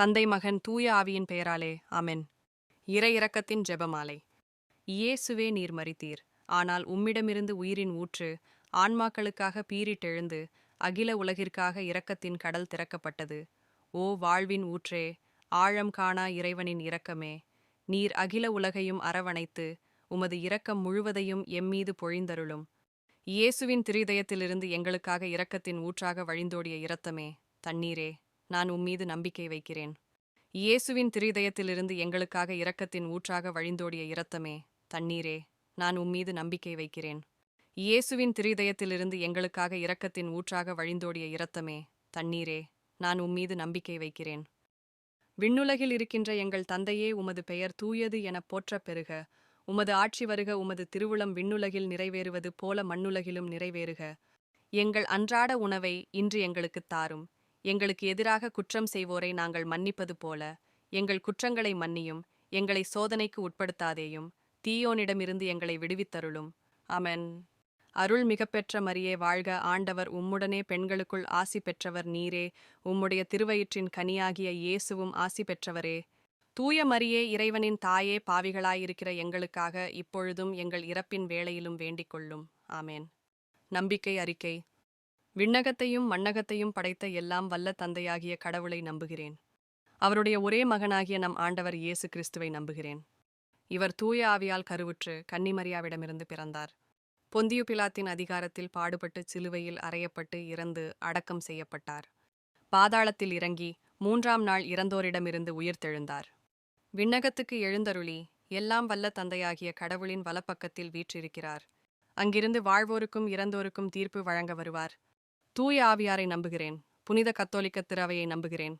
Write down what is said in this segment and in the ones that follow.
தந்தை மகன் தூய ஆவியின் பெயராலே அமென் இற இறக்கத்தின் ஜெபமாலை. இயேசுவே நீர் மறித்தீர் ஆனால் உம்மிடமிருந்து உயிரின் ஊற்று ஆன்மாக்களுக்காக பீரிட்டெழுந்து அகில உலகிற்காக இரக்கத்தின் கடல் திறக்கப்பட்டது. ஓ வாழ்வின் ஊற்றே ஆழம் காணா இறைவனின் இரக்கமே. நீர் அகில உலகையும் அரவணைத்து உமது இரக்கம் முழுவதையும் எம்மீது பொழிந்தருளும். இயேசுவின் திரிதயத்திலிருந்து எங்களுக்காக இரக்கத்தின் ஊற்றாக வழிந்தோடிய இரத்தமே தண்ணீரே. நான் உம்மீது நம்பிக்கை வைக்கிறேன். இயேசுவின் திரிதயத்திலிருந்து எங்களுக்காக இரக்கத்தின் ஊற்றாக வழிந்தோடிய இரத்தமே தண்ணீரே நான் உம்மீது நம்பிக்கை வைக்கிறேன். இயேசுவின் திரிதயத்திலிருந்து எங்களுக்காக இரக்கத்தின் ஊற்றாக வழிந்தோடிய இரத்தமே தண்ணீரே நான் உம்மீது நம்பிக்கை வைக்கிறேன். விண்ணுலகில் இருக்கின்ற எங்கள் தந்தையே உமது பெயர் தூயது எனப் போற்றப் பெறுக. உமது ஆட்சி வருக உமது திருவுளம் விண்ணுலகில் நிறைவேறுவது போல மண்ணுலகிலும் நிறைவேறுக. எங்கள் அன்றாட உணவை இன்று எங்களுக்குத் தாரும். எங்களுக்கு எதிராக குற்றம் செய்வோரை நாங்கள் மன்னிப்பது போல எங்கள் குற்றங்களை மன்னியும் எங்களை சோதனைக்கு உட்படுத்தாதேயும் தீயோனிடமிருந்து எங்களை விடுவித்தருளும். அமன் அருள் மிகப்பெற்ற மரியே வாழ்க ஆண்டவர் உம்முடனே பெண்களுக்குள் ஆசி பெற்றவர் நீரே. உம்முடைய திருவயிற்றின் கனியாகிய இயேசுவும் ஆசி பெற்றவரே. தூய மரியே இறைவனின் தாயே பாவிகளாயிருக்கிற எங்களுக்காக இப்பொழுதும் எங்கள் இறப்பின் வேளையிலும் வேண்டிக் கொள்ளும் ஆமேன். நம்பிக்கை அறிக்கை விண்ணகத்தையும் மண்ணகத்தையும் படைத்த எல்லாம் வல்ல தந்தையாகிய கடவுளை நம்புகிறேன். அவருடைய ஒரே மகனாகிய நம் ஆண்டவர் இயேசு கிறிஸ்துவை நம்புகிறேன். இவர் தூய ஆவியால் கருவுற்று கன்னிமரியாவிடமிருந்து பிறந்தார். பொந்தியு பிலாத்தின் அதிகாரத்தில் பாடுபட்டு சிலுவையில் அறையப்பட்டு இறந்து அடக்கம் செய்யப்பட்டார். பாதாளத்தில் இறங்கி மூன்றாம் நாள் இறந்தோரிடமிருந்து உயிர்த்தெழுந்தார் விண்ணகத்துக்கு எழுந்தருளி எல்லாம் வல்ல தந்தையாகிய கடவுளின் வலப்பக்கத்தில் வீற்றிருக்கிறார். அங்கிருந்து வாழ்வோருக்கும் இறந்தோருக்கும் தீர்ப்பு வழங்க வருவார். தூய ஆவியாரை நம்புகிறேன். புனித கத்தோலிக்க திரவையை நம்புகிறேன்.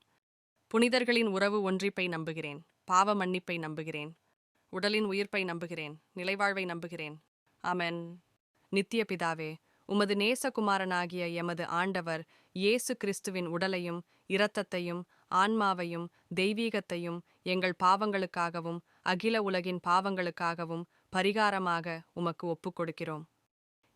புனிதர்களின் உறவு ஒன்றிப்பை நம்புகிறேன். பாவ மன்னிப்பை நம்புகிறேன். உடலின் உயிர்ப்பை நம்புகிறேன். நிலைவாழ்வை நம்புகிறேன். அமென் நித்திய பிதாவே உமது நேசகுமாரனாகிய எமது ஆண்டவர் இயேசு கிறிஸ்துவின் உடலையும் இரத்தத்தையும் ஆன்மாவையும் தெய்வீகத்தையும் எங்கள் பாவங்களுக்காகவும் அகில உலகின் பாவங்களுக்காகவும் பரிகாரமாக உமக்கு ஒப்புக் கொடுக்கிறோம்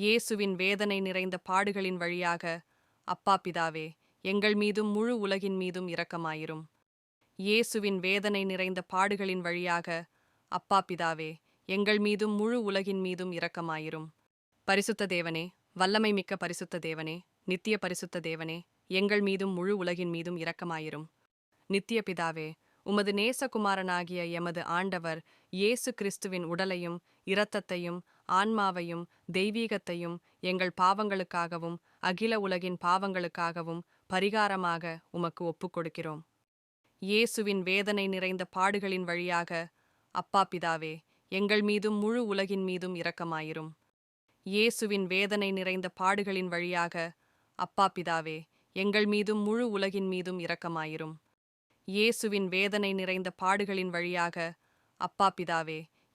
இயேசுவின் வேதனை நிறைந்த பாடுகளின் வழியாக அப்பா பிதாவே எங்கள் மீதும் முழு உலகின் மீதும் இரக்கமாயிரும். இயேசுவின் வேதனை நிறைந்த பாடுகளின் வழியாக அப்பா பிதாவே எங்கள் மீதும் முழு உலகின் மீதும் இரக்கமாயிரும். பரிசுத்த தேவனே வல்லமை மிக்க பரிசுத்த தேவனே நித்திய பரிசுத்த தேவனே எங்கள் மீதும் முழு உலகின் மீதும் இரக்கமாயிரும். நித்திய பிதாவே உமது நேசகுமாரனாகிய எமது ஆண்டவர் இயேசு கிறிஸ்துவின் உடலையும் இரத்தத்தையும் ஆன்மாவையும் தெய்வீகத்தையும் எங்கள் பாவங்களுக்காகவும் அகில உலகின் பாவங்களுக்காகவும் பரிகாரமாக உமக்கு ஒப்புக் கொடுக்கிறோம் இயேசுவின் வேதனை நிறைந்த பாடுகளின் வழியாக அப்பா பிதாவே எங்கள் மீதும் முழு உலகின் மீதும் இரக்கமாயிரும். இயேசுவின் வேதனை நிறைந்த பாடுகளின் வழியாக அப்பா பிதாவே எங்கள் மீதும் முழு உலகின் மீதும் இரக்கமாயிரும். இயேசுவின் வேதனை நிறைந்த பாடுகளின் வழியாக அப்பா பிதாவே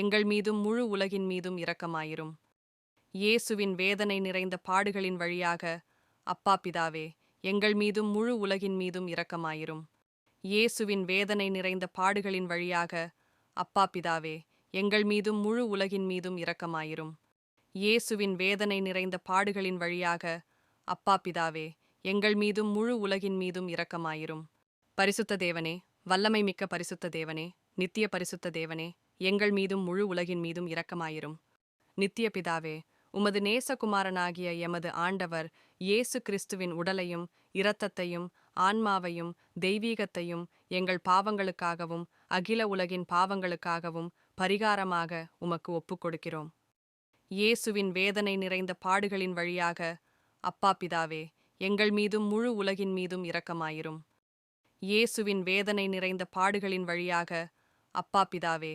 எங்கள் மீதும் முழு உலகின் மீதும் இரக்கமாயிரும். இயேசுவின் வேதனை நிறைந்த பாடுகளின் வழியாக அப்பா பிதாவே எங்கள் மீதும் முழு உலகின் மீதும் இரக்கமாயிரும். இயேசுவின் வேதனை நிறைந்த பாடுகளின் வழியாக அப்பா பிதாவே எங்கள் மீதும் முழு உலகின் மீதும் இரக்கமாயிரும். இயேசுவின் வேதனை நிறைந்த பாடுகளின் வழியாக அப்பா பிதாவே எங்கள் மீதும் முழு உலகின் மீதும் இரக்கமாயிரும். பரிசுத்த தேவனே வல்லமை மிக்க பரிசுத்த தேவனே நித்திய பரிசுத்த தேவனே எங்கள் மீதும் முழு உலகின் மீதும் இரக்கமாயிரும். நித்திய பிதாவே உமது நேசகுமாரனாகிய எமது ஆண்டவர் இயேசு கிறிஸ்துவின் உடலையும் இரத்தத்தையும் ஆன்மாவையும் தெய்வீகத்தையும் எங்கள் பாவங்களுக்காகவும் அகில உலகின் பாவங்களுக்காகவும் பரிகாரமாக உமக்கு ஒப்புக் கொடுக்கிறோம் இயேசுவின் வேதனை நிறைந்த பாடுகளின் வழியாக அப்பா பிதாவே எங்கள் மீதும் முழு உலகின் மீதும் இரக்கமாயிரும். இயேசுவின் வேதனை நிறைந்த பாடுகளின் வழியாக அப்பா பிதாவே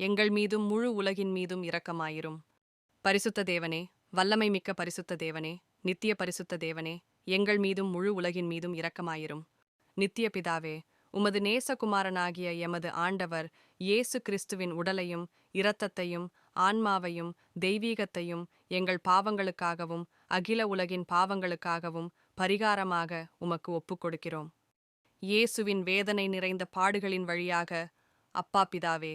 எங்கள் மீதும் முழு உலகின் மீதும் இரக்கமாயிரும். பரிசுத்த தேவனே வல்லமை மிக்க பரிசுத்த தேவனே நித்திய பரிசுத்த தேவனே எங்கள் மீதும் முழு உலகின் மீதும் இரக்கமாயிரும். நித்திய பிதாவே உமது நேசகுமாரனாகிய எமது ஆண்டவர் இயேசு கிறிஸ்துவின் உடலையும் இரத்தத்தையும் ஆன்மாவையும் தெய்வீகத்தையும் எங்கள் பாவங்களுக்காகவும் அகில உலகின் பாவங்களுக்காகவும் பரிகாரமாக உமக்கு ஒப்புக் கொடுக்கிறோம் இயேசுவின் வேதனை நிறைந்த பாடுகளின் வழியாக அப்பா பிதாவே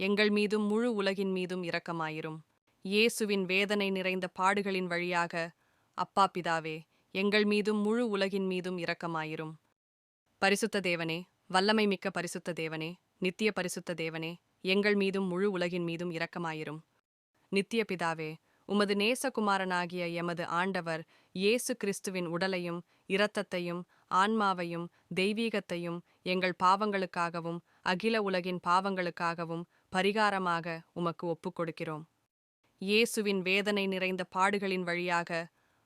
எங்கள் மீதும் முழு உலகின் மீதும் இரக்கமாயிரும். இயேசுவின் வேதனை நிறைந்த பாடுகளின் வழியாக அப்பா பிதாவே எங்கள் மீதும் முழு உலகின் மீதும் இரக்கமாயிரும். பரிசுத்த தேவனே வல்லமை மிக்க பரிசுத்த தேவனே நித்திய பரிசுத்த தேவனே எங்கள் மீதும் முழு உலகின் மீதும் இரக்கமாயிரும். நித்திய பிதாவே உமது நேசகுமாரனாகிய எமது ஆண்டவர் இயேசு கிறிஸ்துவின் உடலையும் இரத்தத்தையும் ஆன்மாவையும் தெய்வீகத்தையும் எங்கள் பாவங்களுக்காகவும் அகில உலகின் பாவங்களுக்காகவும் பரிகாரமாக உமக்கு ஒப்புக் கொடுக்கிறோம் இயேசுவின் வேதனை நிறைந்த பாடுகளின் வழியாக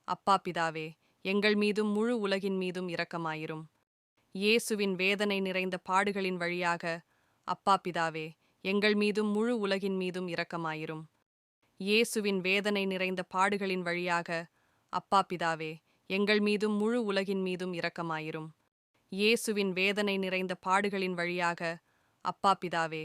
அப்பா பிதாவே எங்கள் மீதும் முழு உலகின் மீதும் இரக்கமாயிரும். இயேசுவின் வேதனை நிறைந்த பாடுகளின் வழியாக அப்பா பிதாவே எங்கள் மீதும் முழு உலகின் மீதும் இரக்கமாயிரும். இயேசுவின் வேதனை நிறைந்த பாடுகளின் வழியாக அப்பா பிதாவே எங்கள் மீதும் முழு உலகின் மீதும் இரக்கமாயிரும். இயேசுவின் வேதனை நிறைந்த பாடுகளின் வழியாக அப்பா பிதாவே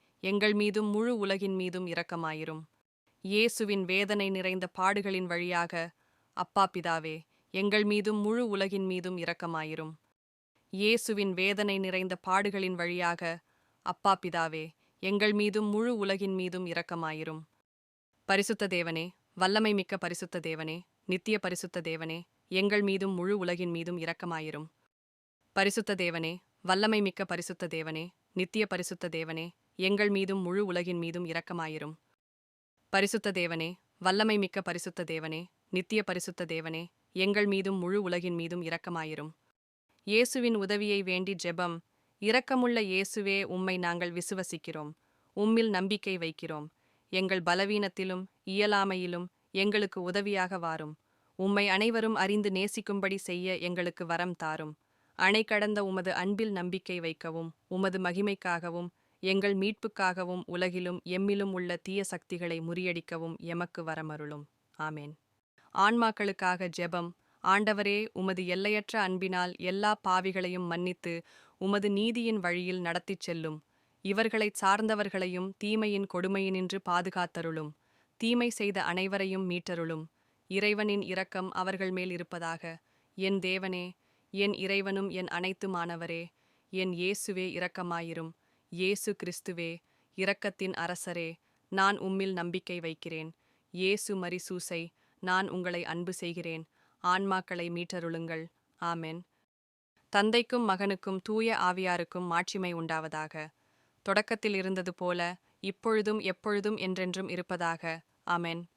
எங்கள் மீதும் முழு உலகின் மீதும் இரக்கமாயிரும். இயேசுவின் வேதனை நிறைந்த பாடுகளின் வழியாக அப்பா பிதாவே எங்கள் மீதும் முழு உலகின் மீதும் இரக்கமாயிரும். இயேசுவின் வேதனை நிறைந்த பாடுகளின் வழியாக அப்பா பிதாவே எங்கள் மீதும் முழு உலகின் மீதும் இரக்கமாயிரும். பரிசுத்த தேவனே வல்லமை மிக்க பரிசுத்த தேவனே நித்திய பரிசுத்த தேவனே எங்கள் மீதும் முழு உலகின் மீதும் இரக்கமாயிரும். பரிசுத்த தேவனே வல்லமை மிக்க பரிசுத்த தேவனே நித்திய பரிசுத்த தேவனே எங்கள் மீதும் முழு உலகின் மீதும் இரக்கமாயிரும். பரிசுத்த தேவனே வல்லமை மிக்க பரிசுத்த தேவனே நித்திய பரிசுத்த தேவனே எங்கள் மீதும் முழு உலகின் மீதும் இரக்கமாயிரும். இயேசுவின் உதவியை வேண்டி ஜெபம் இரக்கமுள்ள இயேசுவே உம்மை நாங்கள் விசுவசிக்கிறோம். உம்மில் நம்பிக்கை வைக்கிறோம். எங்கள் பலவீனத்திலும் இயலாமையிலும் எங்களுக்கு உதவியாக வாரும். உம்மை அனைவரும் அறிந்து நேசிக்கும்படி செய்ய எங்களுக்கு வரம் தாரும். அணை கடந்த உமது அன்பில் நம்பிக்கை வைக்கவும் உமது மகிமைக்காகவும் எங்கள் மீட்புக்காகவும் உலகிலும் எம்மிலும் உள்ள தீய சக்திகளை முறியடிக்கவும் எமக்கு வரமருளும். ஆமேன். ஆன்மாக்களுக்காக ஜெபம். ஆண்டவரே உமது எல்லையற்ற அன்பினால் எல்லா பாவிகளையும் மன்னித்து உமது நீதியின் வழியில் நடத்திச் செல்லும். இவர்களைச் சார்ந்தவர்களையும் தீமையின் கொடுமையினின்று பாதுகாத்தருளும். தீமை செய்த அனைவரையும் மீட்டருளும். இறைவனின் இரக்கம் அவர்கள் மேல் இருப்பதாக. என் தேவனே என் இறைவனும் என் அனைத்துமானவரே என் இயேசுவே இரக்கமாயிரும். இயேசு கிறிஸ்துவே இரக்கத்தின் அரசரே நான் உம்மில் நம்பிக்கை வைக்கிறேன். இயேசு மரிசூசை நான் உங்களை அன்பு செய்கிறேன். ஆன்மாக்களை மீட்டருளுங்கள். ஆமென். தந்தைக்கும் மகனுக்கும் தூய ஆவியாருக்கும் மாட்சிமை உண்டாவதாக. தொடக்கத்தில் இருந்தது போல இப்பொழுதும் எப்பொழுதும் என்றென்றும் இருப்பதாக. ஆமென்.